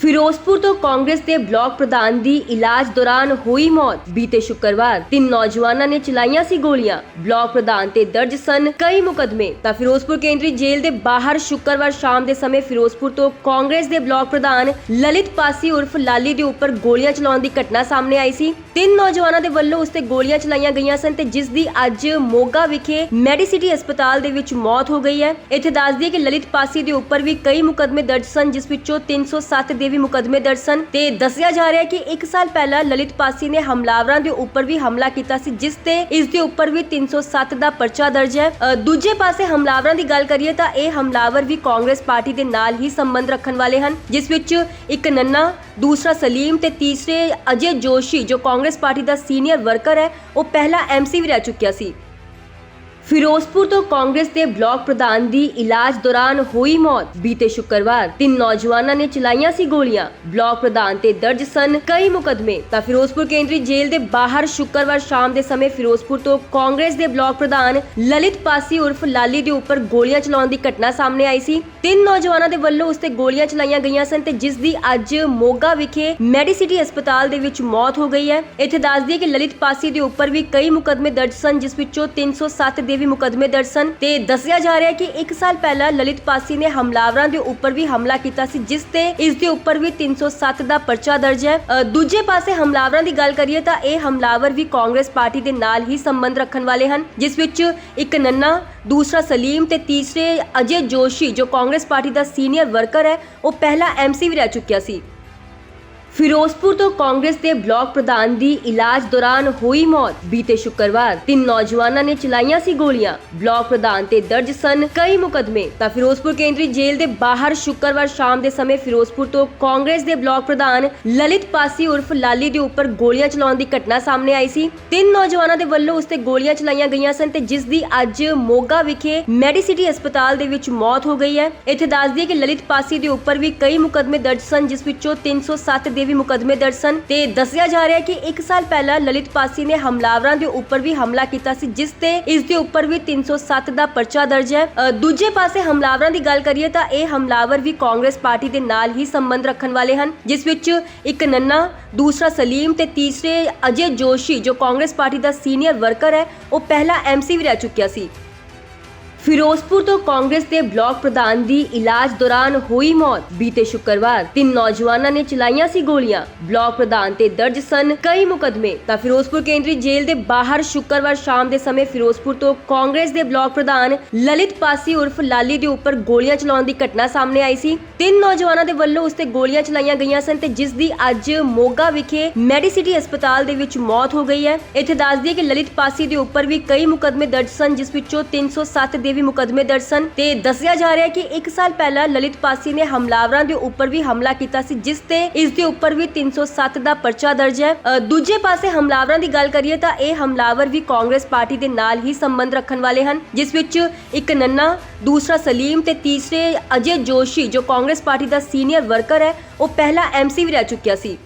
ਫਿਰੋਜ਼ਪੁਰ ਤੋਂ ਕਾਂਗਰਸ ਦੇ ਬਲਾਕ ਪ੍ਰਧਾਨ ਦੀ ਇਲਾਜ ਦੌਰਾਨ ਹੋਈ ਮੌਤ। ਬੀਤੇ ਸ਼ੁੱਕਰਵਾਰ ਤਿੰਨ ਨੌਜਵਾਨਾਂ ਨੇ ਚਲਾਈਆਂ ਸੀ ਗੋਲੀਆਂ। ਬਲਾਕ ਪ੍ਰਧਾਨ ਤੇ ਦਰਜ ਸਨ ਕਈ ਮੁਕਦਮੇ। ਤਾਂ ਫਿਰੋਜ਼ਪੁਰ ਕੇਂਦਰੀ ਜੇਲ੍ਹ ਦੇ ਬਾਹਰ ਸ਼ੁੱਕਰਵਾਰ ਸ਼ਾਮ ਦੇ ਸਮੇਂ ਫਿਰੋਜ਼ਪੁਰ ਤੋਂ ਕਾਂਗਰਸ ਦੇ ਬਲਾਕ ਪ੍ਰਧਾਨ ਲਲਿਤ ਪਾਸੀ ਉਰਫ ਲਾਲੀ ਦੇ ਉੱਪਰ ਗੋਲੀਆਂ ਚਲਾਉਣ ਦੀ ਘਟਨਾ ਸਾਹਮਣੇ ਆਈ ਸੀ। ਤਿੰਨ ਨੌਜਵਾਨਾਂ ਦੇ ਵੱਲੋਂ ਉਸ ਤੇ ਗੋਲੀਆਂ ਚਲਾਈਆਂ ਗਈਆਂ ਸਨ ਤੇ ਜਿਸ ਦੀ ਅੱਜ ਮੋਗਾ ਵਿਖੇ ਮੈਡੀਸਿਟੀ ਹਸਪਤਾਲ ਦੇ ਵਿੱਚ ਮੌਤ ਹੋ ਗਈ ਹੈ। ਇੱਥੇ ਦੱਸ ਦਈਏ ਕਿ ਲਲਿਤ ਪਾਸੀ ਦੇ ਉੱਪਰ ਵੀ ਕਈ ਮੁਕਦਮੇ ਦਰਜ ਸਨ, ਜਿਸ ਵਿੱਚੋਂ 307 ਦੇ ਵੀ ਮੁਕਦਮੇ ਦਰਜ ਸਨ ਤੇ ਦੱਸਿਆ ਜਾ ਰਿਹਾ ਹੈ ਕਿ 1 ਸਾਲ ਪਹਿਲਾਂ ਲਲਿਤ ਪਾਸੀ ਨੇ ਹਮਲਾਵਰਾਂ ਦੇ ਉੱਪਰ ਵੀ ਹਮਲਾ ਕੀਤਾ ਸੀ, ਜਿਸ ਤੇ ਇਸ ਦੇ ਉੱਪਰ ਵੀ 307 ਦਾ ਪਰਚਾ ਦਰਜ ਹੈ। ਦੂਜੇ ਪਾਸੇ ਹਮਲਾਵਰਾਂ ਦੀ ਗੱਲ ਕਰੀਏ ਤਾਂ ਇਹ ਹਮਲਾਵਰ ਵੀ ਕਾਂਗਰਸ ਪਾਰਟੀ ਦੇ ਨਾਲ ਹੀ ਸੰਬੰਧ ਰੱਖਣ ਵਾਲੇ ਹਨ, ਜਿਸ ਵਿੱਚ ਇੱਕ ਨੰਨਾ, ਦੂਸਰਾ ਸਲੀਮ ਤੇ ਤੀਸਰੇ ਅਜੇ ਜੋਸ਼ੀ, ਜੋ ਕਾਂਗਰਸ ਪਾਰਟੀ ਦਾ ਸੀਨੀਅਰ ਵਰਕਰ ਹੈ, ਉਹ ਪਹਿਲਾ ਐਮਸੀ ਵੀ ਰਹਿ ਚੁੱਕਿਆ ਸੀ। ਫਿਰੋਜ਼ਪੁਰ ਤੋਂ ਕਾਂਗਰਸ ਦੇ ਬਲਾਕ ਪ੍ਰਧਾਨ ਦੀ ਇਲਾਜ ਦੌਰਾਨ ਹੋਈ ਮੌਤ। ਬੀਤੇ ਸ਼ੁੱਕਰਵਾਰ ਤਿੰਨ ਨੌਜਵਾਨਾਂ ਨੇ ਚਲਾਈਆਂ ਸੀ ਗੋਲੀਆਂ। ਬਲਾਕ ਪ੍ਰਧਾਨ ਤੇ ਦਰਜ ਸਨ ਕਈ ਮੁਕਦਮੇ। ਤਾਂ ਫਿਰੋਜ਼ਪੁਰ ਕੇਂਦਰੀ ਜੇਲ੍ਹ ਦੇ ਬਾਹਰ ਸ਼ੁੱਕਰਵਾਰ ਸ਼ਾਮ ਦੇ ਸਮੇਂ ਫਿਰੋਜ਼ਪੁਰ ਤੋਂ ਕਾਂਗਰਸ ਦੇ ਬਲਾਕ ਪ੍ਰਧਾਨ ਲਲਿਤ ਪਾਸੀ ਉਰਫ ਲਾਲੀ ਦੇ ਉੱਪਰ ਗੋਲੀਆਂ ਚਲਾਉਣ ਦੀ ਘਟਨਾ ਸਾਹਮਣੇ ਆਈ ਸੀ। ਤਿੰਨ ਨੌਜਵਾਨਾਂ ਦੇ ਵੱਲੋਂ ਉਸ ਤੇ ਗੋਲੀਆਂ ਚਲਾਈਆਂ ਗਈਆਂ ਸਨ ਤੇ ਜਿਸ ਦੀ ਅੱਜ ਮੋਗਾ ਵਿਖੇ ਮੈਡੀਸਿਟੀ ਹਸਪਤਾਲ ਦੇ ਵਿੱਚ ਮੌਤ ਹੋ ਗਈ ਹੈ। ਇੱਥੇ ਦੱਸ ਦਈਏ ਕਿ ਲਲਿਤ ਪਾਸੀ ਦੇ ਉੱਪਰ ਵੀ ਕਈ ਮੁਕਦਮੇ ਦਰਜ ਸਨ ਜਿਸ ਵਿੱਚੋਂ 307 ਦੇ ਵੀ ਮੁਕਦਮੇ ਦਰਜ ਸਨ ਤੇ ਦੱਸਿਆ ਜਾ ਰਿਹਾ ਹੈ ਕਿ 1 ਸਾਲ ਪਹਿਲਾਂ ਲਲਿਤ ਪਾਸੀ ਨੇ ਹਮਲਾਵਰਾਂ ਦੇ ਉੱਪਰ ਵੀ ਹਮਲਾ ਕੀਤਾ ਸੀ ਜਿਸ ਤੇ ਇਸ ਦੇ ਉੱਪਰ ਵੀ 307 ਦਾ ਪਰਚਾ ਦਰਜ ਹੈ। ਅ, ਦੂਜੇ ਪਾਸੇ ਹਮਲਾਵਰਾਂ ਦੀ ਗੱਲ ਕਰੀਏ ਤਾਂ ਇਹ ਹਮਲਾਵਰ ਵੀ ਕਾਂਗਰਸ ਪਾਰਟੀ ਦੇ ਨਾਲ ਹੀ ਸੰਬੰਧ ਰੱਖਣ ਵਾਲੇ ਹਨ ਜਿਸ ਵਿੱਚ ਇੱਕ ਨੰਨਾ ਦੂਸਰਾ ਸਲੀਮ ਤੇ ਤੀਸਰੇ ਅਜੇ ਜੋਸ਼ੀ, ਜੋ ਕਾਂਗਰਸ ਪਾਰਟੀ ਦਾ ਸੀਨੀਅਰ ਵਰਕਰ ਹੈ, ਉਹ ਪਹਿਲਾ ਐਮਸੀ ਵੀ ਰਹਿ ਚੁੱਕਿਆ ਸੀ। ਫਿਰੋਜ਼ਪੁਰ ਤੋਂ ਕਾਂਗਰਸ ਦੇ ਬਲਾਕ ਪ੍ਰਧਾਨ ਦੀ ਇਲਾਜ ਦੌਰਾਨ ਹੋਈ ਮੌਤ। ਬੀਤੇ ਸ਼ੁੱਕਰਵਾਰ ਤਿੰਨ ਨੌਜਵਾਨਾਂ ਨੇ ਚਲਾਈਆਂ ਸੀ ਗੋਲੀਆਂ। ਬਲਾਕ ਪ੍ਰਧਾਨ ਤੇ ਦਰਜ ਸਨ ਕਈ ਮੁਕਦਮੇ। ਤਾਂ ਫਿਰੋਜ਼ਪੁਰ ਕੇਂਦਰੀ ਜੇਲ੍ਹ ਦੇ ਬਾਹਰ ਸ਼ੁੱਕਰਵਾਰ ਸ਼ਾਮ ਦੇ ਸਮੇਂ ਫਿਰੋਜ਼ਪੁਰ ਤੋਂ ਕਾਂਗਰਸ ਦੇ ਬਲਾਕ ਪ੍ਰਧਾਨ ਲਲਿਤ ਪਾਸੀ ਉਰਫ ਲਾਲੀ ਦੇ ਉੱਪਰ ਗੋਲੀਆਂ ਚਲਾਉਣ ਦੀ ਘਟਨਾ ਸਾਹਮਣੇ ਆਈ ਸੀ। ਤਿੰਨ ਨੌਜਵਾਨਾਂ ਦੇ ਵੱਲੋਂ ਉਸ ਤੇ ਗੋਲੀਆਂ ਚਲਾਈਆਂ ਗਈਆਂ ਸਨ ਤੇ ਜਿਸ ਦੀ ਅੱਜ ਮੋਗਾ ਵਿਖੇ ਮੈਡੀਸਿਟੀ ਹਸਪਤਾਲ ਦੇ ਵਿੱਚ ਮੌਤ ਹੋ ਗਈ ਹੈ। ਇੱਥੇ ਦੱਸ ਦਈਏ ਕਿ ਲਲਿਤ ਪਾਸੀ ਦੇ ਉੱਪਰ ਵੀ ਕਈ ਮੁਕਦਮੇ ਦਰਜ ਸਨ, ਜਿਸ ਵਿੱਚੋਂ 307 ਦੇ ਵੀ ਮੁਕਦਮੇ ਦਰਜ ਸਨ ਤੇ ਦੱਸਿਆ ਜਾ ਰਿਹਾ ਹੈ ਕਿ 1 ਸਾਲ ਪਹਿਲਾਂ ਲਲਿਤ ਪਾਸੀ ਨੇ ਹਮਲਾਵਰਾਂ ਦੇ ਉੱਪਰ ਵੀ ਹਮਲਾ ਕੀਤਾ ਸੀ, ਜਿਸ ਤੇ ਇਸ ਦੇ ਉੱਪਰ ਵੀ 307 ਦਾ ਪਰਚਾ ਦਰਜ ਹੈ। ਦੂਜੇ ਪਾਸੇ ਹਮਲਾਵਰਾਂ ਦੀ ਗੱਲ ਕਰੀਏ ਤਾਂ ਇਹ ਹਮਲਾਵਰ ਵੀ ਕਾਂਗਰਸ ਪਾਰਟੀ ਦੇ ਨਾਲ ਹੀ ਸੰਬੰਧ ਰੱਖਣ ਵਾਲੇ ਹਨ, ਜਿਸ ਵਿੱਚ ਇੱਕ ਨੰਨਾ, ਦੂਸਰਾ ਸਲੀਮ ਤੇ ਤੀਸਰੇ ਅਜੇ ਜੋਸ਼ੀ, ਜੋ ਕਾਂਗਰਸ ਪਾਰਟੀ ਦਾ ਸੀਨੀਅਰ ਵਰਕਰ ਹੈ, ਉਹ ਪਹਿਲਾ ਐਮਸੀ ਵੀ ਰਹਿ ਚੁੱਕਿਆ ਸੀ। ਫਿਰੋਜ਼ਪੁਰ ਤੋਂ ਕਾਂਗਰਸ ਦੇ ਬਲਾਕ ਪ੍ਰਧਾਨ ਦੀ ਇਲਾਜ ਦੌਰਾਨ ਹੋਈ ਮੌਤ। ਬੀਤੇ ਸ਼ੁੱਕਰਵਾਰ ਤਿੰਨ ਨੌਜਵਾਨਾਂ ਨੇ ਚਲਾਈਆਂ ਸੀ ਗੋਲੀਆਂ। ਬਲਾਕ ਪ੍ਰਧਾਨ ਤੇ ਦਰਜ ਸਨ ਕਈ ਮੁਕਦਮੇ। ਤਾਂ ਫਿਰੋਜ਼ਪੁਰ ਕੇਂਦਰੀ ਜੇਲ੍ਹ ਦੇ ਬਾਹਰ ਸ਼ੁੱਕਰਵਾਰ ਸ਼ਾਮ ਦੇ ਸਮੇਂ ਫਿਰੋਜ਼ਪੁਰ ਤੋਂ ਕਾਂਗਰਸ ਦੇ ਬਲਾਕ ਪ੍ਰਧਾਨ ਲਲਿਤ ਪਾਸੀ ਉਰਫ ਲਾਲੀ ਦੇ ਉੱਪਰ ਗੋਲੀਆਂ ਚਲਾਉਣ ਦੀ ਘਟਨਾ ਸਾਹਮਣੇ ਆਈ ਸੀ। ਤਿੰਨ ਨੌਜਵਾਨਾਂ ਦੇ ਵੱਲੋਂ ਉਸ ਤੇ ਗੋਲੀਆਂ ਚਲਾਈਆਂ ਗਈਆਂ ਸਨ ਤੇ ਜਿਸ ਦੀ ਅੱਜ ਮੋਗਾ ਵਿਖੇ ਮੈਡੀਸਿਟੀ ਹਸਪਤਾਲ ਦੇ ਵਿੱਚ ਮੌਤ ਹੋ ਗਈ ਹੈ। ਇੱਥੇ ਦੱਸ ਦਈਏ ਕਿ ਲਲਿਤ ਪਾਸੀ ਦੇ ਉੱਪਰ ਵੀ ਕਈ ਮੁਕਦਮੇ ਦਰਜ ਸਨ, ਜਿਸ ਵਿੱਚੋਂ 307 ਦੇ ਵੀ ਮੁਕਦਮੇ ਦਰਜ ਸਨ ਤੇ ਦੱਸਿਆ ਜਾ ਰਿਹਾ ਹੈ ਕਿ 1 ਸਾਲ ਪਹਿਲਾਂ ਲਲਿਤ ਪਾਸੀ ਨੇ ਹਮਲਾਵਰਾਂ ਦੇ ਉੱਪਰ ਵੀ ਹਮਲਾ ਕੀਤਾ ਸੀ, ਜਿਸ ਤੇ ਇਸ ਦੇ ਉੱਪਰ ਵੀ 307 ਦਾ ਪਰਚਾ ਦਰਜ ਹੈ। ਦੂਜੇ ਪਾਸੇ ਹਮਲਾਵਰਾਂ ਦੀ ਗੱਲ ਕਰੀਏ ਤਾਂ ਇਹ ਹਮਲਾਵਰ ਵੀ ਕਾਂਗਰਸ ਪਾਰਟੀ ਦੇ ਨਾਲ ਹੀ ਸੰਬੰਧ ਰੱਖਣ ਵਾਲੇ ਹਨ, ਜਿਸ ਵਿੱਚ ਇੱਕ ਨੰਨਾ, ਦੂਸਰਾ ਸਲੀਮ ਤੇ ਤੀਸਰੇ ਅਜੇ ਜੋਸ਼ੀ, ਜੋ ਕਾਂਗਰਸ ਪਾਰਟੀ ਦਾ ਸੀਨੀਅਰ ਵਰਕਰ ਹੈ, ਉਹ ਪਹਿਲਾ ਐਮਸੀ ਵੀ ਰਹਿ ਚੁੱਕਿਆ ਸੀ।